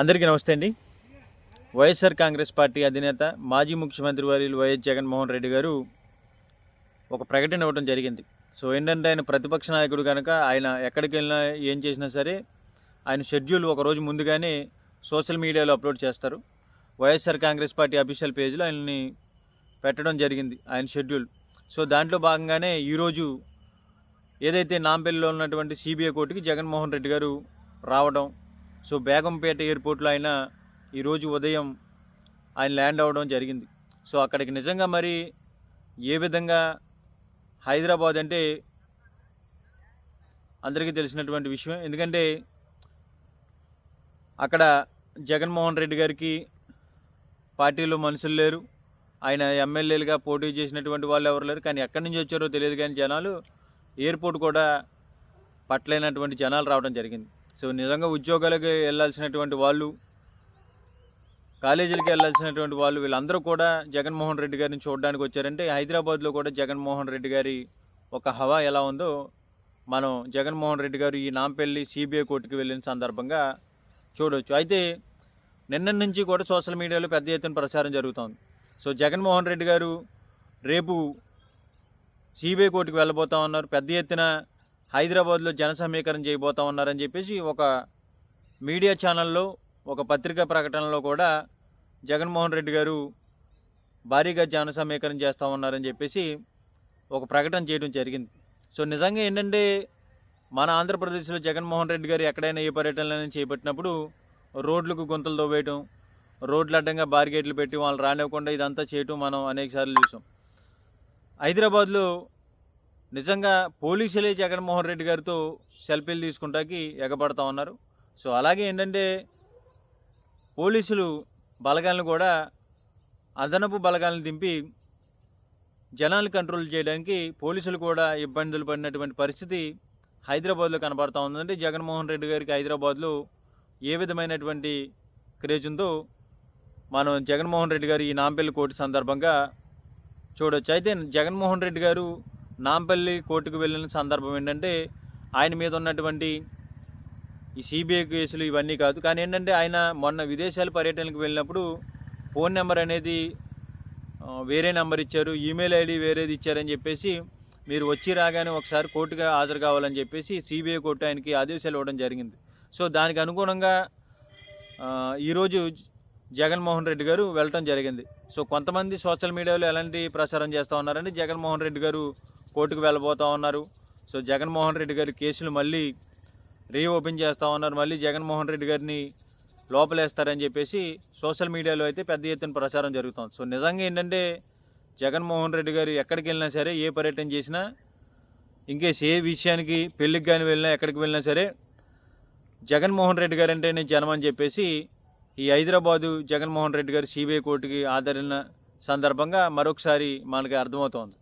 అందరికీ నమస్తే అండి. వైఎస్ఆర్ కాంగ్రెస్ పార్టీ అధినేత మాజీ ముఖ్యమంత్రి వర్యులు వైఎస్ జగన్మోహన్ రెడ్డి గారు ఒక ప్రకటన ఇవ్వడం జరిగింది. సో ఏంటంటే ఆయన ప్రతిపక్ష నాయకుడు కనుక ఆయన ఎక్కడికి వెళ్ళినా ఏం చేసినా సరే ఆయన షెడ్యూల్ ఒకరోజు ముందుగానే సోషల్ మీడియాలో అప్లోడ్ చేస్తారు. వైఎస్ఆర్ కాంగ్రెస్ పార్టీ అఫీషియల్ పేజ్లో ఆయన్ని పెట్టడం జరిగింది ఆయన షెడ్యూల్. సో దాంట్లో భాగంగానే ఈరోజు ఏదైతే నాంపల్లిలో ఉన్నటువంటి సిబిఐ కోర్టుకి జగన్మోహన్ రెడ్డి గారు రావడం సో బేగంపేట ఎయిర్పోర్ట్లో ఆయన ఈరోజు ఉదయం ఆయన ల్యాండ్ అవ్వడం జరిగింది. సో అక్కడికి నిజంగా మరి ఏ విధంగా హైదరాబాద్ అంటే అందరికీ తెలిసినటువంటి విషయం. ఎందుకంటే అక్కడ జగన్మోహన్ రెడ్డి గారికి పార్టీలో మనుషులు లేరు. ఆయన ఎమ్మెల్యేలుగా పోటీ చేసినటువంటి వాళ్ళు ఎవరు లేరు. కానీ ఎక్కడి నుంచి వచ్చారో తెలియదు కానీ జనాలు ఎయిర్పోర్ట్ కూడా పట్టలేనటువంటి జనాలు రావడం జరిగింది. సో నిజంగా ఉద్యోగాలకు వెళ్ళాల్సినటువంటి వాళ్ళు కాలేజీలకి వెళ్ళాల్సినటువంటి వాళ్ళు వీళ్ళందరూ కూడా జగన్మోహన్ రెడ్డి గారిని చూడడానికి వచ్చారంటే హైదరాబాద్లో కూడా జగన్మోహన్ రెడ్డి గారి ఒక హవా ఎలా ఉందో మనం జగన్మోహన్ రెడ్డి గారు ఈ నాంపల్లి సిబిఐ కోర్టుకి వెళ్ళిన సందర్భంగా చూడవచ్చు అయితే నిన్న నుంచి కూడా సోషల్ మీడియాలో పెద్ద ఎత్తున ప్రచారం జరుగుతోంది. సో జగన్మోహన్ రెడ్డి గారు రేపు సిబిఐ కోర్టుకు వెళ్ళబోతా ఉన్నారు. పెద్ద ఎత్తున హైదరాబాద్లో జన సమీకరణ చేయబోతా ఉన్నారని చెప్పేసి ఒక మీడియా ఛానల్లో ఒక పత్రికా ప్రకటనలో కూడా జగన్మోహన్ రెడ్డి గారు భారీగా జన సమీకరణ చేస్తూ ఉన్నారని చెప్పేసి ఒక ప్రకటన చేయడం జరిగింది. సో నిజంగా ఏంటంటే మన ఆంధ్రప్రదేశ్లో జగన్మోహన్ రెడ్డి గారు ఎక్కడైనా ఏ పర్యటనలను చేపట్టినప్పుడు రోడ్లకు గుంతలు తవ్వేయటం రోడ్లు అడ్డంగా బారిగేట్లు పెట్టి వాళ్ళు రానివ్వకుండా ఇదంతా చేయటం మనం అనేకసార్లు చూసాం. హైదరాబాద్లో నిజంగా పోలీసులే జగన్మోహన్ రెడ్డి గారితో సెల్ఫీలు తీసుకుంటాకి ఎగబడతా ఉన్నారు. సో అలాగే ఏంటంటే పోలీసులు బలగాలను కూడా అదనపు బలగాలను దింపి జనాలు కంట్రోల్ చేయడానికి పోలీసులు కూడా ఇబ్బందులు పడినటువంటి పరిస్థితి హైదరాబాద్లో కనబడతా ఉందంటే జగన్మోహన్ రెడ్డి గారికి హైదరాబాద్లో ఏ విధమైనటువంటి క్రేజ్ ఉందో మనం జగన్మోహన్ రెడ్డి గారు ఈ నాంపల్లి కోర్టు సందర్భంగా చూడొచ్చు. అయితే జగన్మోహన్ రెడ్డి గారు నాంపల్లి కోర్టుకు వెళ్ళిన సందర్భం ఏంటంటే ఆయన మీద ఉన్నటువంటి ఈ సిబిఐ కేసులు ఇవన్నీ కాదు. కానీ ఏంటంటే ఆయన మొన్న విదేశాల పర్యటనకు వెళ్ళినప్పుడు ఫోన్ నెంబర్ అనేది వేరే నెంబర్ ఇచ్చారు. ఈమెయిల్ ఐడి వేరేది ఇచ్చారని చెప్పేసి మీరు వచ్చి రాగానే ఒకసారి కోర్టుగా హాజరు కావాలని చెప్పేసి సిబిఐ కోర్టు ఆయనకి ఆదేశాలు ఇవ్వడం జరిగింది. సో దానికి అనుగుణంగా ఈరోజు జగన్మోహన్ రెడ్డి గారు వెళ్ళటం జరిగింది. సో కొంతమంది సోషల్ మీడియాలో ఎలాంటి ప్రచారం చేస్తూ ఉన్నారంటే జగన్మోహన్ రెడ్డి గారు కోర్టుకు వెళ్ళబోతూ ఉన్నారు. సో జగన్మోహన్ రెడ్డి గారి కేసులు మళ్ళీ రీఓపెన్ చేస్తూ ఉన్నారు. మళ్ళీ జగన్మోహన్ రెడ్డి గారిని లోపలేస్తారని చెప్పేసి సోషల్ మీడియాలో అయితే పెద్ద ఎత్తున ప్రచారం జరుగుతుంది. సో నిజంగా ఏంటంటే జగన్మోహన్ రెడ్డి గారు ఎక్కడికి వెళ్ళినా సరే ఏ పర్యటన చేసినా ఇంకేస్ ఏ విషయానికి పెళ్ళికి కానీ వెళ్ళినా ఎక్కడికి వెళ్ళినా సరే జగన్మోహన్ రెడ్డి గారు అంటేనే జనం అని చెప్పేసి ఈ హైదరాబాదు జగన్మోహన్ రెడ్డి గారు సిబిఐ కోర్టుకి ఆదరణ సందర్భంగా మరొకసారి మనకి అర్థమవుతోంది.